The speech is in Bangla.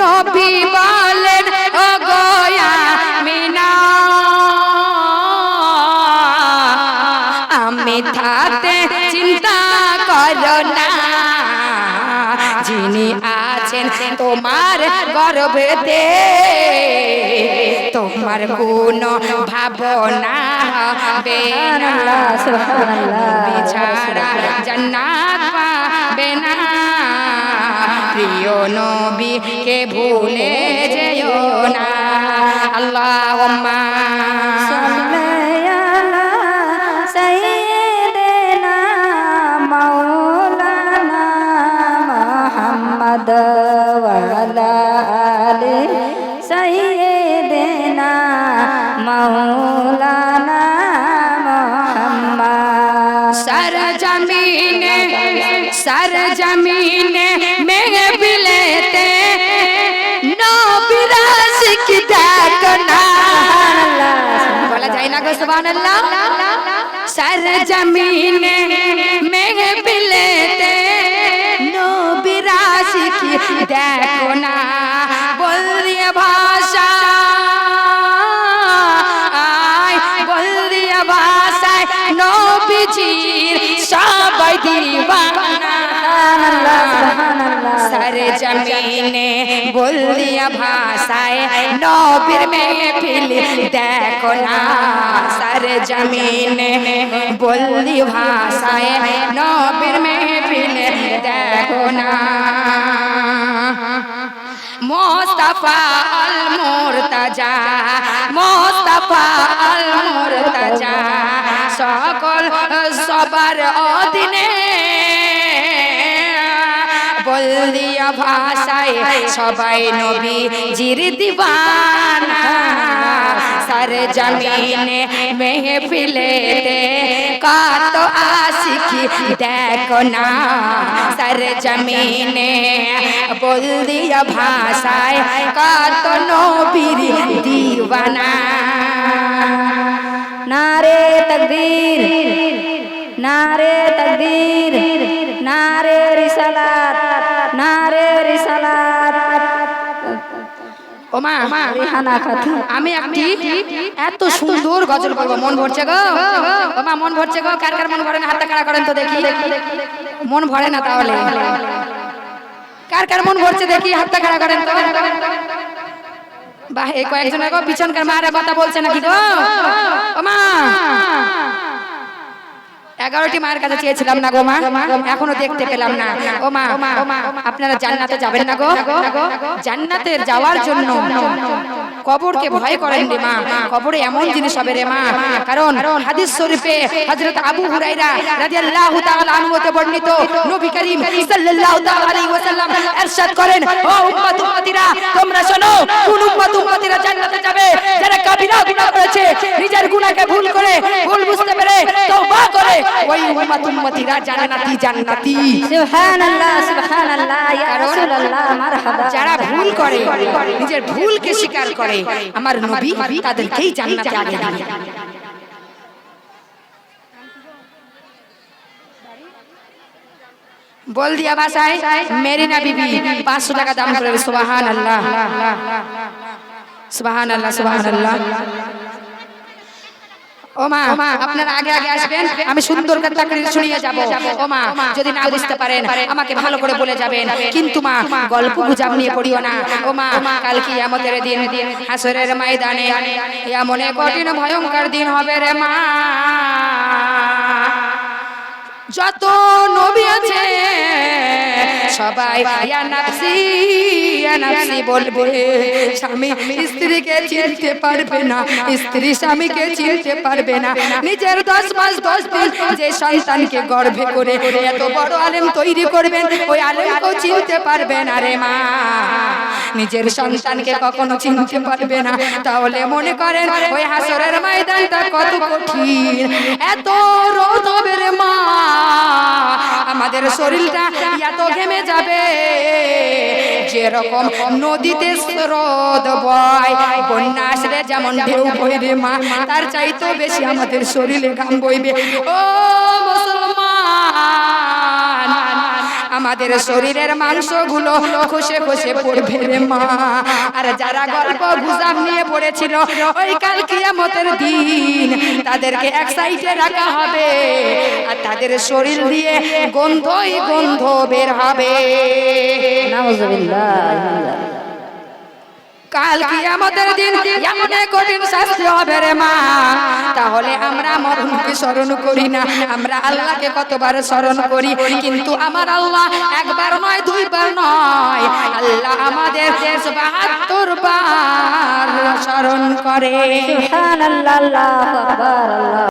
নবী বলেন ও গোয়া মিনা আমি থাকতে চিন্তা করো না। যিনি আছেন তোমার গর্ভেতে তোমার কোন ভাবনা হবে না। ছাড়া জান্নাত প্রিয় নবীকে ভুলে যেও না। আল্লাহ মৌলানা মোহাম্মদ। সারা জমিন सर जमीने सर जमीने में बिलेते नो बिरास की डाकना बोला जाए ना गो सुभान अल्लाह सर जमीने में बिलेते नो बिरास की देखो ना बोल दिया भाषा আয় বল দিয়া ভাষায় নবীজির সবাই দিবানা সারে জমিনে বল দিয়া ভাষায় নবীর মেহফিল দেখো না সারে জমিনে বল দিয়া ভাষায় নবীর মেহফিল দেখো না মোস্তফা আল মুরতাজা মোস্তফা আল মুরতাজা সকল সবার অধীনে বল দিয়া ভাষায় সবাই নবী জির দিবানা। সর জমিনে মেহফিলেতে কত আশিকি দেখো না। সর জমিনে বল দিয়া ভাষায় কত নবীর দিবানা। নারে তকবীর নারে তকবীর, নারে রিসালাত। ওমা আমি একটি এত সুন্দর গজল বলব। মন ভরছে গো? ওমা মন ভরছে গো? কার কার মন ভরে না? হাতটা কাড়া করেন তো দেখি। মন ভরে না তাহলে। কার কার মন ভরছে দেখি? হাতটা কাড়া করেন তো? বাহ এই কয়েকজন গো পিছনকার মারা কথা বলছে নাকি গো? ওমা। এগারোটি মায়ের কাছে চেয়েছিলাম না গো মা, এখনও দেখতে পেলাম না। ও মা, আপনারা জান্নাতে যাবেন না গো। জান্নাতের যাওয়ার জন্য কবরকে ভয় করেন রে মা। কবরে এমন জিনিস হবে রে মা। কারণ হাদিস শরীফে হযরত আবু হুরায়রা রাদিয়াল্লাহু তাআলা আনহু হতে বর্ণিত, নবী করিম সাল্লাল্লাহু তাআলা আলাইহি ওয়াসাল্লাম ইরশাদ করেন, ও উম্মত উম্মতিরা, তোমরা শোনো, কোন উম্মত উম্মতিরা জান্নাতে যাবে? যারা কাবিরা গুনাহ করেছে, নিজের গুনাহকে ভুল করে ভুল করে ওই উম্মত উম্মতিরা জান্নাতি জান্নাতি। সুবহানাল্লাহ সুবহানাল্লাহ ইয়া রাসূলুল্লাহ মারহাবা। যারা ভুল করে নিজের ভুলকে স্বীকার করে আমার নবী তাদেরকেই জান্নাতে আগে দিবে বল দিয়া ভাষায় মেরিনা বিবি পাঁচশো টাকা দাম করে সুবাহান আল্লাহ সুবাহান আল্লাহ সুবাহান আল্লাহ ও মা আপনারা আগে আগে আসবেন। আমি সুন্দর করে তাকরির শুনিয়ে যাব। ও মা যদি না বুঝতে পারেন আমাকে ভালো করে বলে যাবেন। কিন্তু মা গল্প গুজব নিয়ে পড়িও না। ও মা কাল কি আমাদের দিন হাসরের ময়দানে এমন কঠিন ভয়ঙ্কর দিন হবে রে মা। যত নবী আছে সবাই, ইয়া নাফসি বলবে, স্বামী স্ত্রীকে চিনতে পারবে না, স্ত্রী স্বামীকে চিনতে পারবে না। নিজের দশ মাস, দশ দিন যে সন্তানকে গর্ভে করে এত বড় আলেম তৈরি করবেন, ওই আলেমকেও চিনতে পারবে না রে মা। নিজের সন্তানকে কখনো চিনতে পারবে না। তাহলে মনে করেন, ওই হাসরের ময়দানটা কত কঠিন। এত রোদ হবে রে মা। আমাদের শরীরটা এত ঘেমে যাবে। যেরকম নদীতে স্রোত বয় বন্যা আসলে যেমন ঢেউ বইবে মা, তার চাইতেও বেশি আমাদের শরীরে ঘাম বইবে। ও আমাদের শরীরের মাংসগুলো খুশে খুশে পড়বে রে মা। আর যারা গল্প গুজাম নিয়ে পড়েছিল ওই কাল কিয়ামতের দিন তাদেরকে এক সাইডে রাখা হবে। আর তাদের শরীর দিয়ে গন্ধই গন্ধ বের হবে। নাউজুবিল্লাহ। কাল কি আমাদের দিন এমন কঠিন শাস্তি হবে রে মা। তাহলে আমরা মরণকে স্মরণ করি না। আমরা আল্লাহকে কতবার স্মরণ করি? কিন্তু আমার আল্লাহ একবার নয় দুইবার নয়। আল্লাহ আমাদের দেশ বাহাত্তর বার স্মরণ করে। সুবহানাল্লাহ আল্লাহু আকবার আল্লাহ